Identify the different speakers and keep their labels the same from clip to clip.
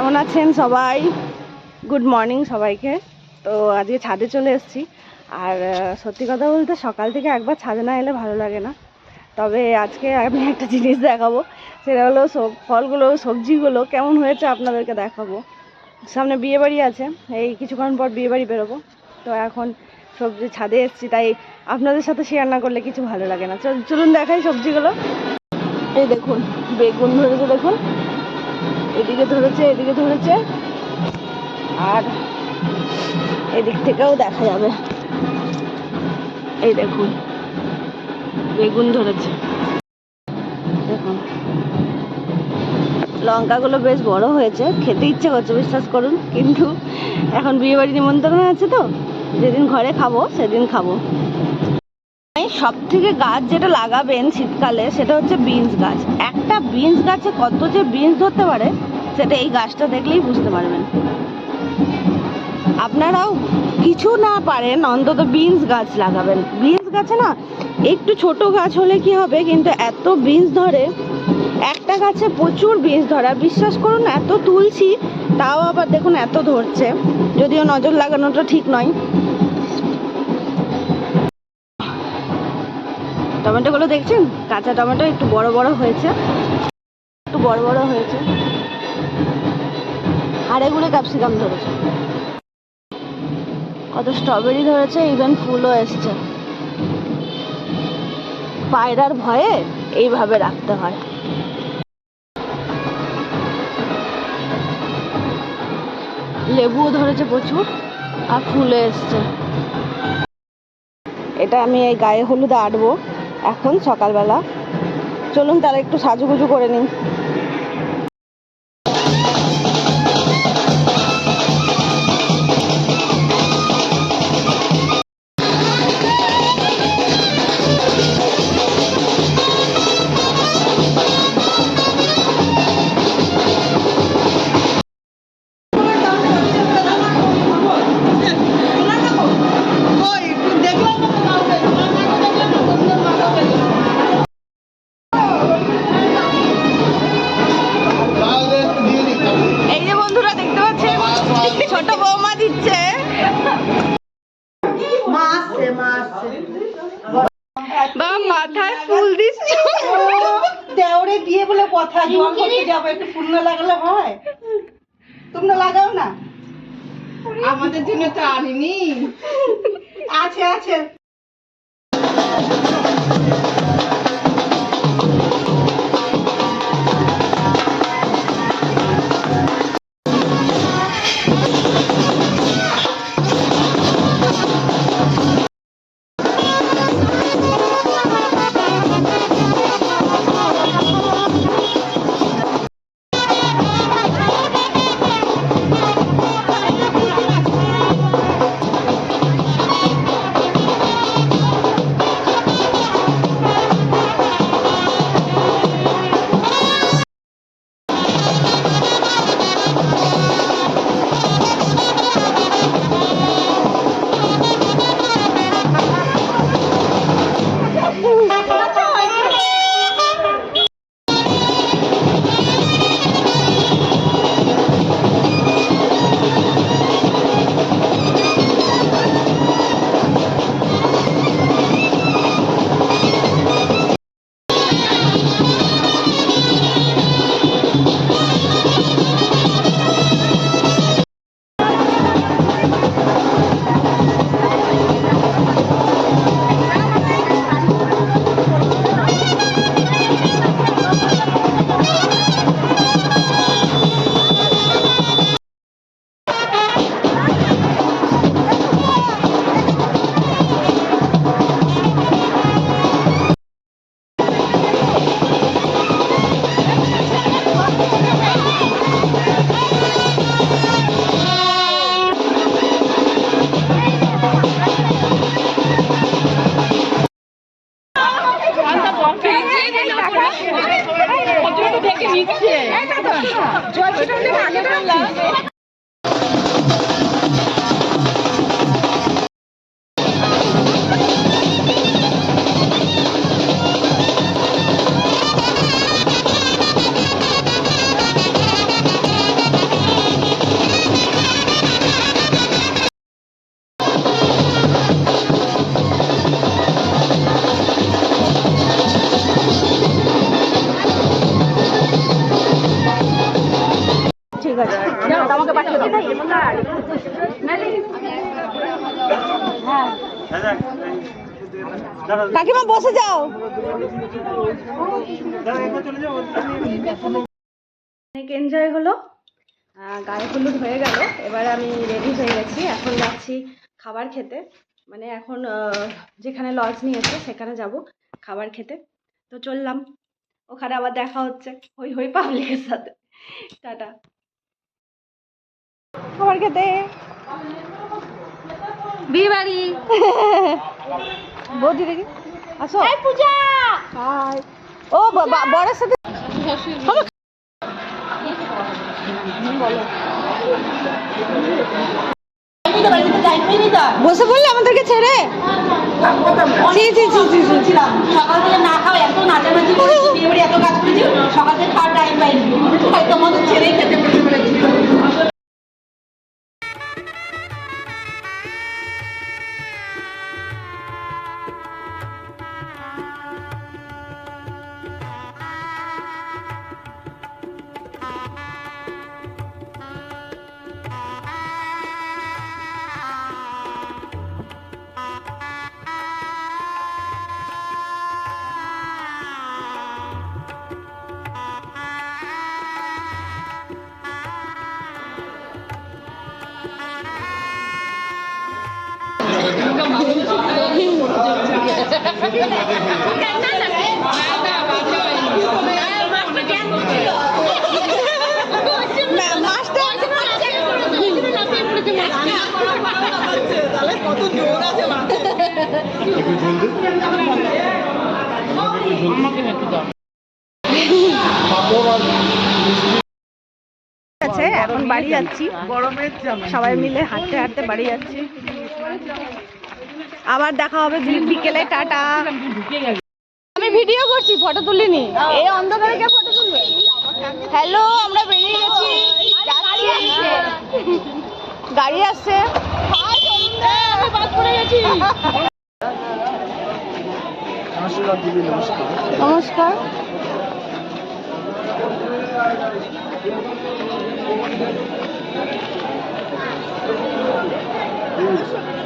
Speaker 1: কেমন আছেন সবাই? গুড মর্নিং সবাইকে। তো আজকে ছাদে চলে এসেছি। আর সত্যি কথা বলতে সকাল থেকে একবার ছাদে না এলে ভালো লাগে না। তবে আজকে আমি একটা জিনিস দেখাবো। সেটা হলো সব ফলগুলো, সবজিগুলো কেমন হয়েছে আপনাদেরকে দেখাবো। সামনে বিয়ে বাড়ি আছে। এই কিছুক্ষণ পর বিয়ে বাড়ি বেরোবো। তো এখন সবজি ছাদে এসেছি, তাই আপনাদের সাথে শেয়ার না করলে কিছু ভালো লাগে না। চল- চলুন দেখাই সবজিগুলো। এই দেখুন, বেগুন ধরেছে দেখুন। এদিকে ধরেছে এদিকে ধরেছে। আর এদিক থেকেও দেখা যাবে। এই দেখুন, বেগুন ধরেছে। দেখুন। লঙ্কাগুলো বেশ বড় হয়েছে। খেতে ইচ্ছে করছে, বিশ্বাস করুন। কিন্তু এখন বিয়ে বাড়ি নিমন্ত্রণ আছে তো? যেদিন ঘরে খাব, সেদিন খাব। সব থেকে গাছ যেটা লাগাবেন শীতকালে, সেটা হচ্ছে বিনস গাছ। একটা বিনস গাছে কত যে বিনস ধরতে পারে সেটা এই গাছটা দেখলেই বুঝতে পারবেন। আপনারাও কিছু না পারেন, অন্তত বিনস গাছ লাগাবেন। বিনস গাছে না, একটু ছোট গাছ হলে কি হবে, কিন্তু এত বিনস ধরে, একটা গাছে প্রচুর বিনস ধরে। আর বিশ্বাস করুন, এত তুলছি, তাও আবার দেখুন এত ধরছে। যদিও নজর লাগানোটা ঠিক নয়। টমেটোগুলো দেখছেন? কাঁচা টমেটো একটু বড় বড় হয়েছে। একটু বড় বড় হয়েছে। আর ক্যাপসিকাম ধরেছে। কত স্ট্রবেরি ধরেছে ইভেন ফুলও এসছে। পায়রার ভয়ে এইভাবে রাখতে হয়। লেবুও ধরেছে প্রচুর, আর ফুলে এসছে। এটা আমি এই গায়ে হলুদ আটবো, এখন সকালবেলা। চলুন তাহলে একটু সাজুগুজু করে নিই।
Speaker 2: বিয়ে জল করতে যাব একটু পূর্ণ লাগলে হয়। তোমরা লাগাও না।
Speaker 3: আমাদের জন্য তো আনিনি।
Speaker 2: আছে আছে।
Speaker 1: কাকিমা বসে যাও। অনেক এনজয় হলো। গায়ে হলুদ হয়ে গেল। এবার আমি রেডি হয়ে গেছি। এখন যাচ্ছি খাবার খেতে। মানে এখন যেখানে লজ নিয়েছে সেখানে যাব খাবার খেতে। তো চললাম। ওখানে আবার দেখা হচ্ছে। হই হই পাবলিকের সাথে। টাটা। খাবার খেতে। বিয়ে বাড়ি। বৌদি দেখি। আসো। পূজা। হাই। ও বড়ের সাথে বসে বললে আমাদেরকে ছেড়ে?
Speaker 2: সকাল থেকে না খাও এত নাচানাচি এত কাজ করেছি সকাল থেকে
Speaker 1: আছে এখন বাড়ি যাচ্ছি। সবাই মিলে হাঁটতে হাঁটতে বাড়ি যাচ্ছি। আবার দেখা হবে বিকেলে, টাটা। আমি ভিডিও করছি, ফটো তুলিনি। এই অন্ধকারে কে ফটো তুলবে? হ্যালো আমরা বেরিয়ে গেছি। গাড়ি আসছে। নমস্কার।
Speaker 4: যেখানে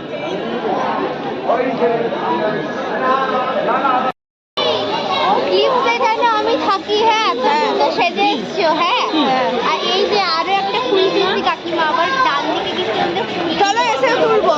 Speaker 4: আমি থাকি হ্যাঁ সেজে এসছো হ্যাঁ? আর এই যে আরও একটা ফুল দিয়েছি কাকিমা আবার ডান দিকে
Speaker 1: চলো এসে তুলবো।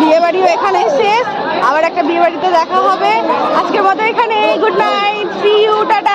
Speaker 1: বিয়ে বাড়িও এখানে শেষ। আবার একটা বিয়ে বাড়িতে দেখা হবে। আজকের মতো এখানে good night see you tata